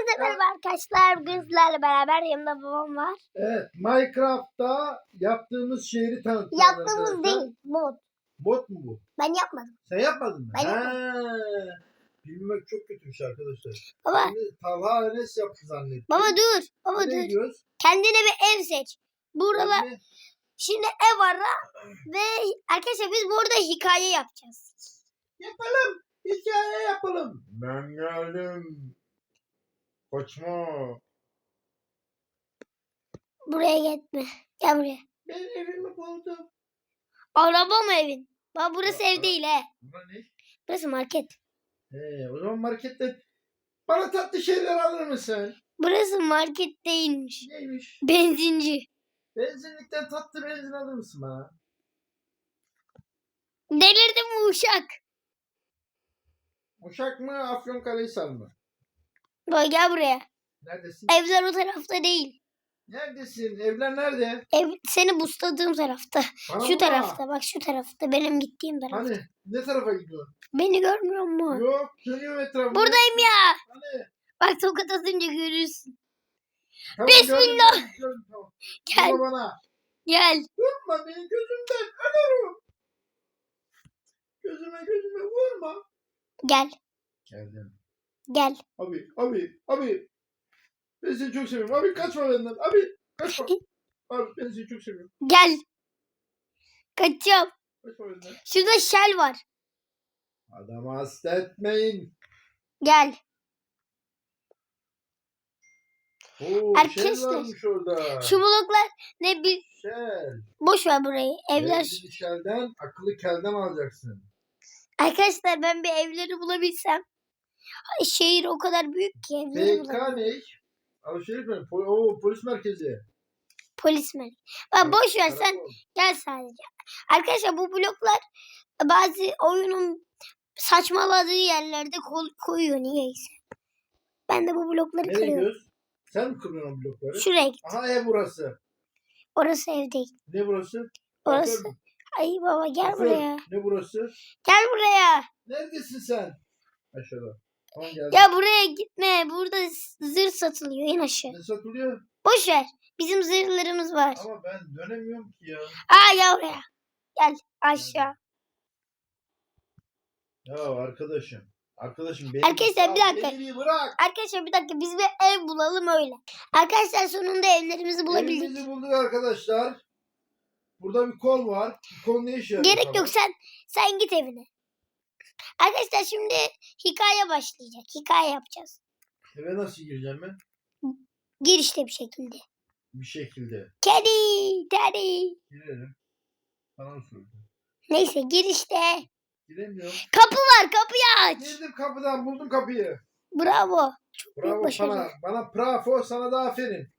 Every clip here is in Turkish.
Herkese merhaba arkadaşlar. Bugün sizlerle beraber yanımda babam var. Evet, Minecraft'ta yaptığımız şehri tanıtacağız Yaptığımız arkadaşlar. değil. Bot. Bot mu bu? Ben yapmadım. Sen yapmadın mı? Ben Ha, Bilmek çok kötüymüş arkadaşlar. Baba. Şimdi Talha Enes yaptı zannettim. Baba dur. Baba Ne dur. diyoruz? Kendine bir ev seç. Burada Yani şimdi ev var ha. ve arkadaşlar biz burada hikaye yapacağız. Yapalım. Hikaye yapalım. Ben geldim. Kaçma. Buraya gitme. Gel buraya. Ben evimi buldum. Araba mı evin? Baba burası ev değil he. Buna ne? Burası market. He, o zaman markette bana tatlı şeyler alır mısın? Burası market değilmiş. Neymiş? Benzinci. Benzinlikten tatlı benzin alır mısın bana? Delirdim bu uşak. Uşak mı Afyonkarahisar mı? Baba gel buraya. Neredesin? Evler o tarafta değil. Neredesin? Evler nerede? Ev seni busladığım tarafta. Bana Şu tarafta bak şu tarafta benim gittiğim tarafta. Hani ne tarafa gidiyorsun? Beni görmüyor musun? Yok dönüyorum etrafında. Buradayım ya. Hani? Bak tokat atınca görürsün. Tamam, Bismillah. gördüm, gördüm, tamam. Gel bana. gel. Vurma benim gözümden. Ölürüm. Gözüme gözüme vurma. Gel Geldim. Gel. Abi abi abi. Ben seni çok seviyorum. Abi kaçma benden. Abi kaçma. abi ben seni çok seviyorum. Gel. Kaçacağım. Kaçma benden. Şurada şel var. Adamı hasta etmeyin. Gel. Oo, Arkadaşlar, şey varmış orada. Şu bloklar ne bir Şel. boş ver burayı. Evler. Benzin şelden, akıllı kelden alacaksın. Arkadaşlar ben bir evleri bulabilsem. Şehir o kadar büyük ki evleri ne? Alışveriş mi? Po Oo, polis merkezi. Polismen. Bak boş ver sen. Gel sadece. Arkadaşlar bu bloklar bazı oyunun saçmaladığı yerlerde kol- koyuyor niyeyse. Ben de bu blokları Nereye kırıyorum. gidiyoruz? Sen mi kırıyorsun blokları? Şuraya git. Aha ev burası. Orası ev değil. Ne burası? Orası. Ay baba gel Kuaför. buraya. Ne burası? Gel buraya. Neredesin sen? Aşağıda. Tamam geldim. Ya buraya gitme. Burada zırh satılıyor. İn aşağı. Ne satılıyor? Boş ver. Bizim zırhlarımız var. Ama ben dönemiyorum ki ya. Aa gel buraya. Gel aşağı. Ya arkadaşım. Arkadaşım beni Arkadaşlar, bir dakika. beni bırak. Arkadaşlar bir dakika biz bir ev bulalım öyle. Arkadaşlar sonunda evlerimizi bulabildik. Evimizi bulduk arkadaşlar. Burada bir kol var. Bu kol ne işe yarıyor? Gerek sana? yok sen sen git evine. Arkadaşlar şimdi hikaye başlayacak. Hikaye yapacağız. Eve nasıl gireceğim ben? Gir işte bir şekilde. Bir şekilde. Kedi, teddy. Girelim. Bana sordu? Neyse gir işte. Giremiyorum. Kapı var kapıyı aç. Girdim kapıdan buldum kapıyı. Bravo. Çok büyük Bravo başarı. sana. Bana bravo sana da aferin.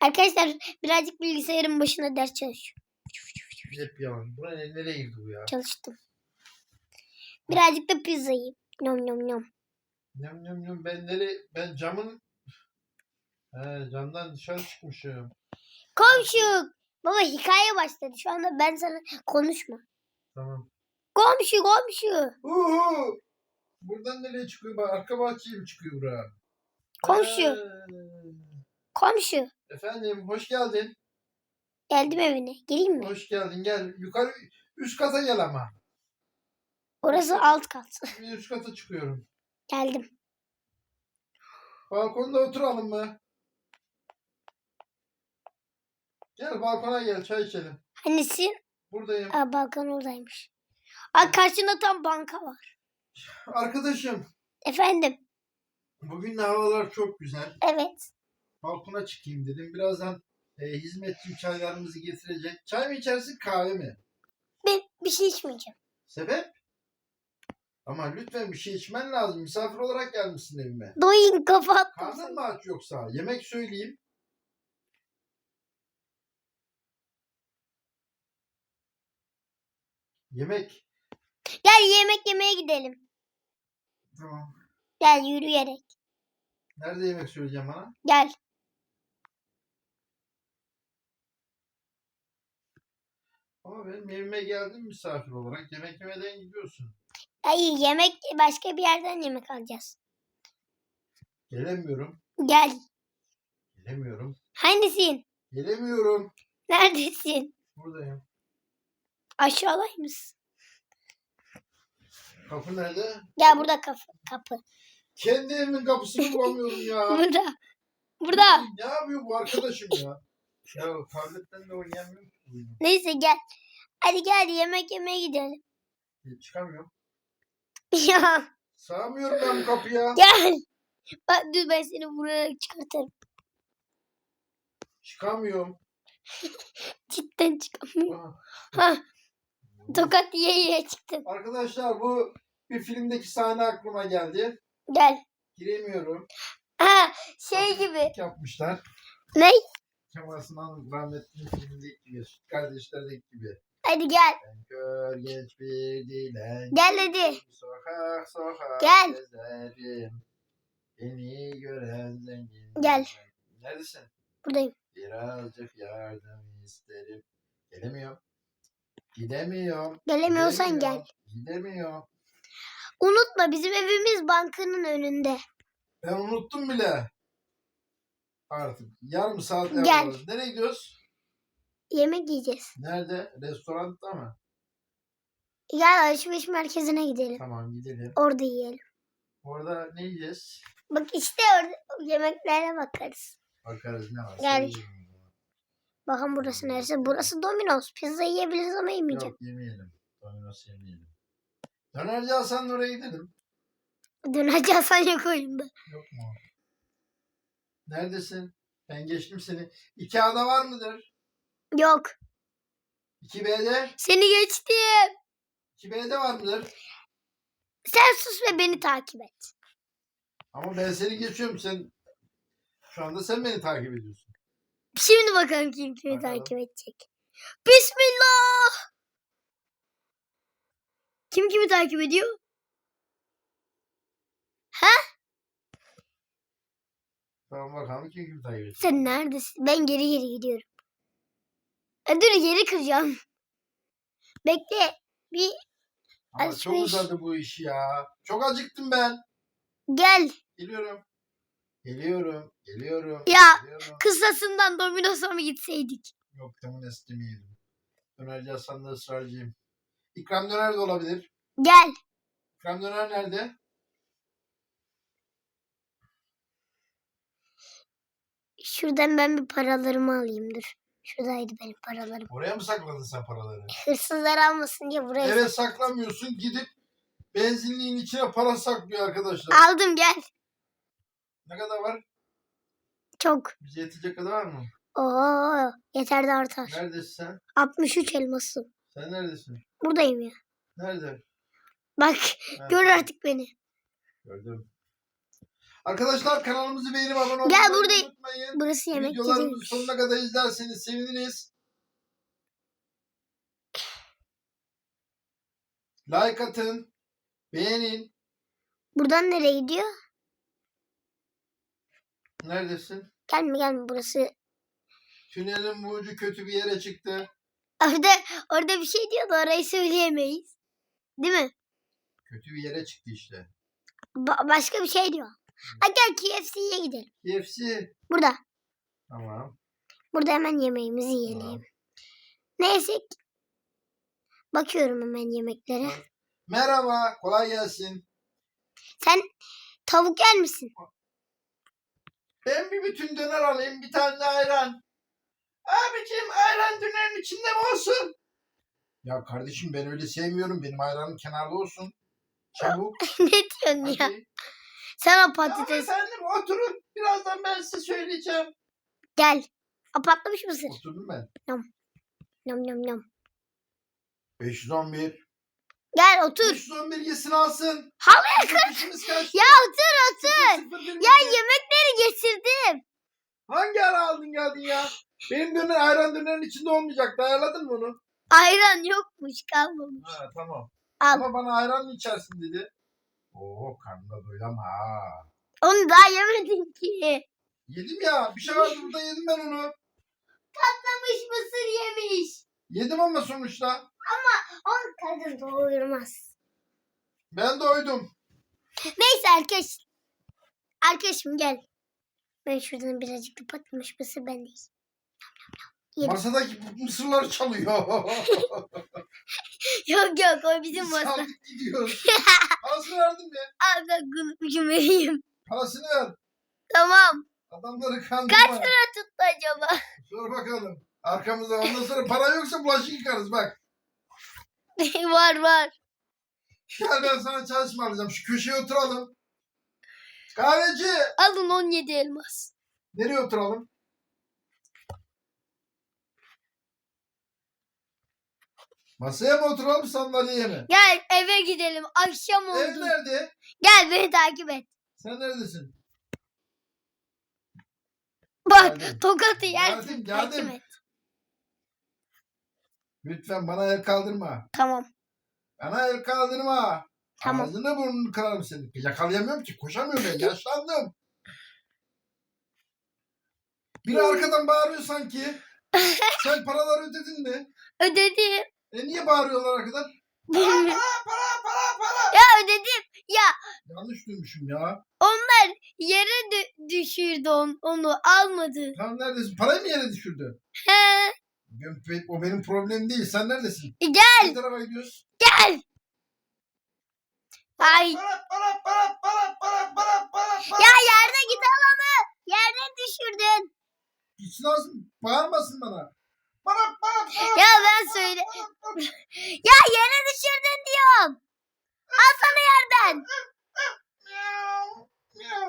Arkadaşlar birazcık bilgisayarın başında ders çalışıyor. Hep yalan. Buna ne, nereye girdi bu ya? Çalıştım. Birazcık da pizza yiyeyim. Nom nom nom. Yum yum yum ben nereye? Ben camın He, camdan dışarı çıkmışım. Komşu. Baba hikaye başladı. Şu anda ben sana konuşma. Tamam. Komşu komşu. Uhu! Buradan nereye çıkıyor? Bak arka bahçeye mi çıkıyor buraya? Komşu. He. Komşu. Efendim hoş geldin. Geldim evine. Geleyim mi? Hoş geldin gel. Yukarı üst kata gel ama. Orası alt kat. Bir üst kata çıkıyorum. Geldim. Balkonda oturalım mı? Gel balkona gel çay içelim. Hannesi? Buradayım. Aa, balkon oradaymış. Aa, karşında tam banka var. Arkadaşım Efendim. bugün de havalar çok güzel. Evet. Balkona çıkayım dedim. Birazdan e, hizmetçim çaylarımızı getirecek. Çay mı içersin kahve mi? Ben bir şey içmeyeceğim. Sebep? Ama lütfen bir şey içmen lazım. Misafir olarak gelmişsin evime. Doyun kafa attım Karnın mı aç yoksa? Yemek söyleyeyim. Yemek. Gel yemek yemeye gidelim. Tamam. Gel yürüyerek. Nerede yemek söyleyeceğim bana? Gel. Ama benim evime geldin misafir olarak. Yemek yemeden gidiyorsun. Ay yemek başka bir yerden yemek alacağız. Gelemiyorum. Gel. Gelemiyorum. Hangisin? Gelemiyorum. Neredesin? Buradayım. Aşağıdaymış. Kapı nerede? Gel burada kapı. Kapı. Kendi evimin kapısını bulamıyorum ya. Burada. Burada. ne yapıyor bu arkadaşım ya? Ya tabletten de oynayamıyorum. Neyse gel. Hadi gel yemek yemeye gidelim. E, Çıkamıyorum. Ya Sığamıyorum ben kapıya. gel. Bak dur ben seni vurarak çıkartırım. Çıkamıyorum. Cidden çıkamıyorum. Ah. Ha, tokat yiye yiye çıktım. Arkadaşlar bu bir filmdeki sahne aklıma geldi. Gel. Giremiyorum. Ha, şey gibi. Yapmışlar. Ne? Kemal Sunal rahmetli filmindeki gibi. Kardeşler'deki gibi. Hadi gel. Kör genç bir dilen. Gel hadi. Sokak sokak Gel. gezerim. Beni gören zengin. Gel. Neredesin? Buradayım. Birazcık yardım isterim. Gelemiyorum. Gidemiyorum. Gelemiyorsan gel. Gidemiyorum. Gidemiyorum. Unutma bizim evimiz bankanın önünde. Ben unuttum bile. Artık yarım saat Gel. Nereye gidiyoruz? Yemek yiyeceğiz. Nerede? Restoranda mı? Gel alışveriş merkezine gidelim. Tamam gidelim. Orada yiyelim. Orada ne yiyeceğiz? Bak işte orada yemeklere bakarız. Bakarız ne var. Gel. Bakın burası neresi? Burası Domino's. Pizza yiyebiliriz ama yemeyeceğim. Yok yemeyelim. Domino's yemeyelim. Dönerci Hasan'ın oraya gidelim. Dönerci Hasan yok oyunda. Yok mu? Neredesin? Ben geçtim seni. İki ada var mıdır? Yok. 2B'de? Seni geçtim. 2B'de var mıdır? Sen sus ve beni takip et. Ama ben seni geçiyorum. Sen şu anda sen beni takip ediyorsun. Şimdi bakalım kim kimi Bakalım. takip edecek. Bismillah. Kim kimi takip ediyor? Tamam bakalım kim kim takip ediyor. Sen neredesin? Ben geri geri gidiyorum. E, dur geri kıracağım. Bekle. Bir Ama çok uzadı bu iş ya. Çok acıktım ben. gel. Geliyorum. Geliyorum. Geliyorum. Ya Geliyorum. kısasından Domino's'a mı gitseydik? Yok tamam istemeyelim. Dönerci Hasan'da ısrarcıyım. İkram döner de olabilir. Gel. İkram döner nerede? Şuradan ben bir paralarımı alayım dur. Şuradaydı benim paralarım. Oraya mı sakladın sen paraları? Hırsızlar almasın diye buraya Evet saklamıyorsun. Gidip benzinliğin içine para saklıyor arkadaşlar. aldım gel. Ne kadar var? Çok. Bize yetecek kadar var mı? Oo, yeter de artar. Neredesin sen? 63 elmasım. Sen neredesin? Buradayım ya. Nerede? Bak Ha, gör artık beni. Gördüm. Arkadaşlar kanalımızı beğenip abone olmayı Gel buradayım. Unutmayın. Burası yemek Videolarımızı değilmiş. sonuna kadar izlerseniz seviniriz. Like atın. Beğenin. Buradan nereye gidiyor? Neredesin? Gelme gelme burası. Tünelin bu ucu kötü bir yere çıktı. Orada orada bir şey diyordu orayı söyleyemeyiz. Değil mi? Kötü bir yere çıktı işte. Ba- başka bir şey diyor. Ha gel KFC'ye gidelim. KFC. Burada. Tamam. Burada hemen yemeğimizi yiyelim. Tamam. Neyse. Bakıyorum hemen yemeklere. Merhaba. Kolay gelsin. Sen tavuk yer misin? Ben bir bütün döner alayım. Bir tane de ayran. Abicim ayran dönerin içinde mi olsun? Ya kardeşim ben öyle sevmiyorum. Benim ayranım kenarda olsun. Çabuk. ne diyorsun ya? Sen o Ya patates efendim oturun. Birazdan ben size söyleyeceğim. gel. O patlamış mısır. Oturdum ben. Yum yum yum. 511. Gel otur. 511 yesin alsın. Halıya Bizim işimiz kaçtı. Ya otur otur. 001 Ya yemekleri getirdim. Hangi ara aldın geldin ya? Benim döner ayran dönerin içinde olmayacaktı. Ayarladın mı onu? Ayran yokmuş kalmamış. Ha tamam. Al. Ama bana ayran mı içersin dedi. Oo karnımda doyulam ha. Onu daha yemedin ki. Yedim ya. Bir şey vardı burada yedim ben onu. Patlamış mısır yemiş. Yedim ama sonuçta. O kadın doyurmaz. Ben doydum. Neyse arkadaş. Arkadaşım gel. Ben şuradan birazcık da patlamış mısır ben de yiyeyim. Yedim. Masadaki mısırları çalıyor. Yok yok o bizim masa. Saldık gidiyor. Parasını verdim ya. Al bak unutmuşum vereyim. Parasını ver. Tamam. Adamları kandırma. Kaç lira tuttu acaba? Sor bakalım. Arkamızda ondan sonra para yoksa bulaşık yıkarız bak. var var. Gel ben sana çay ısmarlayacağım. Şu köşeye oturalım. Kahveci. Alın 17 elmas. Nereye oturalım? Masaya mı oturalım sandalyeye mi? Gel eve gidelim. Akşam Ev oldu. nerede? Gel beni takip et. Sen neredesin? Bak Geldim. tokatı yersin. Geldim, geldim. Takip et. Lütfen bana el kaldırma. Tamam. Bana el kaldırma. Tamam. Ağzını burnunu kırarım seni. Yakalayamıyorum ki. Koşamıyorum ben. Yaşlandım. Biri arkadan bağırıyor sanki. Sen paraları ödedin mi? Ödedim. E niye bağırıyorlar arkadan? Bilmiyorum. Para para para. ya ödedim. Ya Yanlış duymuşum ya. onlar yere dü- düşürdü on- onu almadı. Tam neredesin? Parayı mı yere düşürdü? He. Ben- O benim problemim değil. Sen neredesin? E, Gel Ne tarafa gidiyoruz? gel. Ay Para para para para para para para para. ya yerde git al onu. Yerde düşürdün. Gitsin lazım. Bağırmasın bana. Ya ben söyle. Ya yere düşürdün diyorum. Al sana yerden.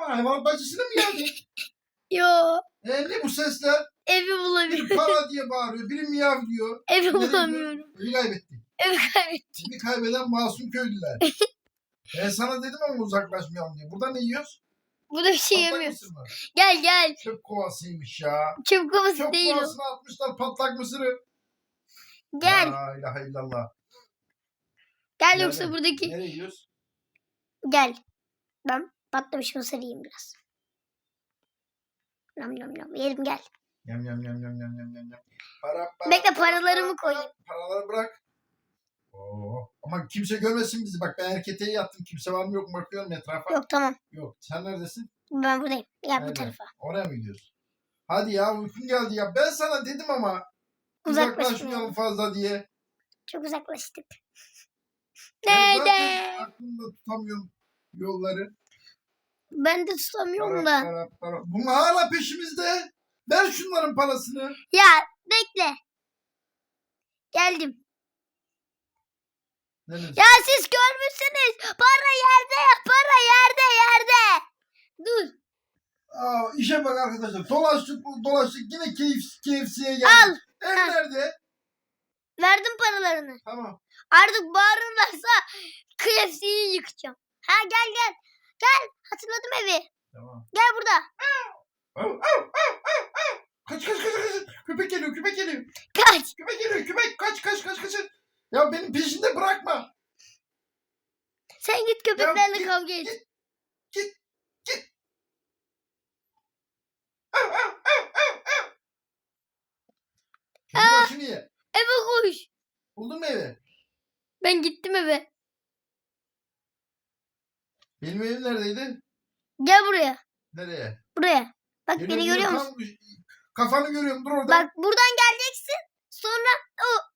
Hayvan bacısına mı geldin? Yo e ne bu sesler? evi Biri bulamıyorum. para diye bağırıyor. Biri miyav diyor. Evi Nereye bulamıyorum. Evi kaybettik. Evi kaybettim. Evi kaybeden masum köylüler. ben sana dedim ama uzaklaşmayalım diye. Burada ne yiyoruz? Burada bir şey Patlak yemiyoruz. mısır mı? Gel gel. Çöp kovasıymış ya. Çöp kovası Çöp değil o. kovasına atmışlar patlak mısırı. Gel. La ilahe illallah. Gel Nerede? yoksa buradaki. Nereye yiyoruz? Gel. Ben patlamış mısır yiyeyim biraz. Nam nam nam. Yerim gel. Yam yam yam yam yam yam yam. yam. Para, para, Bekle, para, paralarımı para, koyayım. para. Paraları bırak. Oo. Ama kimse görmesin bizi. Bak ben erketeğe yattım. Kimse var mı yok mu bakıyorum etrafa. Yok tamam. Yok. Sen neredesin? Ben buradayım. Gel bu Nerede? tarafa. Oraya mı gidiyoruz? Hadi ya uykum geldi ya. Ben sana dedim ama Uzaklaşmayalım. fazla diye. Çok uzaklaştık. Ben zaten Nerede? aklımda tutamıyorum yolları. Ben de tutamıyorum da. para, para. Bunlar hala peşimizde. Ver şunların parasını. Ya bekle. Geldim. Neresi? Ya siz görmüşsünüz. Para yerde. Para yerde yerde. Dur. Aa, işe bak arkadaşlar. Dolaştık dolaştık. Yine keyif, KFC'ye geldik. Al. Ev Ha. nerede? Verdim paralarını. Tamam. Artık bağırırlarsa KFC'yi yıkacağım. Ha gel gel. Gel. Hatırladım evi. Tamam. Gel burada. Kaç kaç kaç kaç. Köpek geliyor köpek geliyor. Kaç. Köpek geliyor köpek. Kaç kaç kaç kaç. Ya benim peşinde bırakma. Sen git köpeklerle git, kavga et. Git git. Kedi Aa. başını ye. Eve koş. Buldun mu evi? Ben gittim eve. Benim evim neredeydi? Gel buraya. Nereye? Buraya. Bak beni Geliyorum, görüyor musun? Kafanı görüyorum dur orada. Bak buradan geleceksin. Sonra o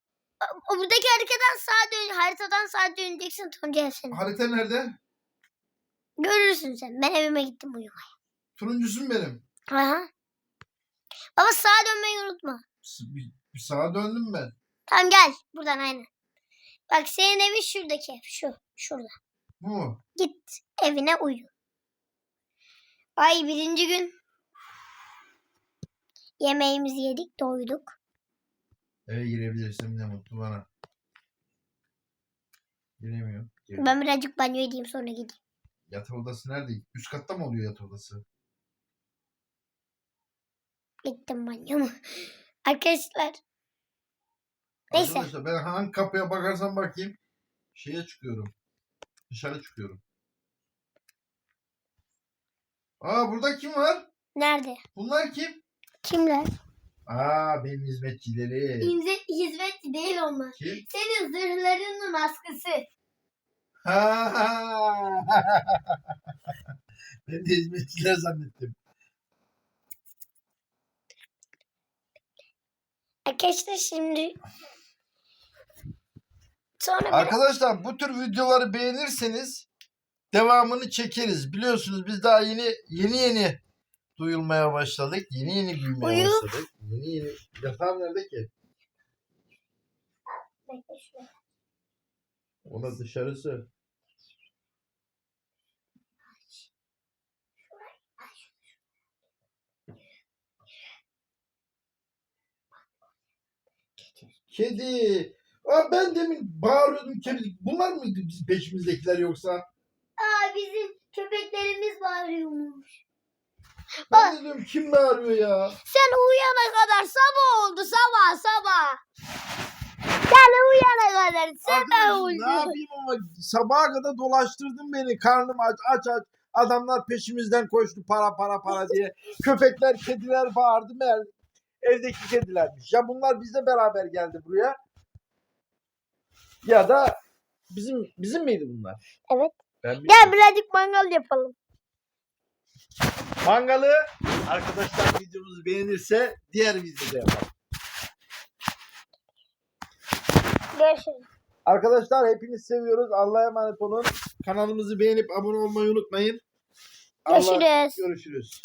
buradaki haritadan sağa dön, haritadan sağa döneceksin Tuncay seni. Harita nerede? Görürsün sen. Ben evime gittim uyumaya. Turuncusun benim. Aha. Baba sağa dönmeyi unutma. Bir, bir sağa döndüm ben. Tamam gel. Buradan aynen. Bak senin evin şuradaki ev. Şu. Şurada. Bu mu? Git evine uyu. Ay birinci gün. Yemeğimizi yedik doyduk. Eve girebilirsem ne mutlu bana. Giremiyorum. Gir. Ben birazcık banyo edeyim sonra gideyim. Yatak odası nerede? Üst katta mı oluyor yatak odası? Gittim banyomu. Arkadaşlar Neyse. Arkadaşlar ben hangi kapıya bakarsam bakayım şeye çıkıyorum. Dışarı çıkıyorum. Aa burada kim var? nerede? Bunlar kim? Kimler? Aa benim hizmetçilerim. İmze, hizmetçi değil onlar. Kim? Senin zırhlarının askısı. Ha, ha. Ben de hizmetçiler zannettim. Arkadaşlar şimdi sonra Arkadaşlar bu tür videoları beğenirseniz devamını çekeriz. Biliyorsunuz biz daha yeni yeni yeni duyulmaya başladık. Yeni yeni büyümeye Uyu. başladık. Yeni yeni. Yatağım nerede ki? Ona dışarısı. Kedi. Aa, ben demin bağırıyordum kedi. Bunlar mıydı bizim peşimizdekiler yoksa? Aa bizim köpeklerimiz bağırıyormuş. Ben de diyorum kim bağırıyor ya? Sen uyana kadar sabah oldu sabah sabah. Sen uyana kadar sabah Arkadaşım oldu. ne yapayım ama sabaha kadar dolaştırdın beni. Karnım aç aç aç. Adamlar peşimizden koştu para para para diye. Köpekler, kediler bağırdı. Meğer evdeki kedilermiş. Ya bunlar bizle beraber geldi buraya. Ya da bizim bizim miydi bunlar? Evet. Ben Gel birazcık mangal yapalım. Mangalı arkadaşlar videomuzu beğenirse diğer videoda yapalım. Görüşürüz. Arkadaşlar hepiniz seviyoruz. Allah'a emanet olun. Kanalımızı beğenip abone olmayı unutmayın. Allah- Görüşürüz. Görüşürüz.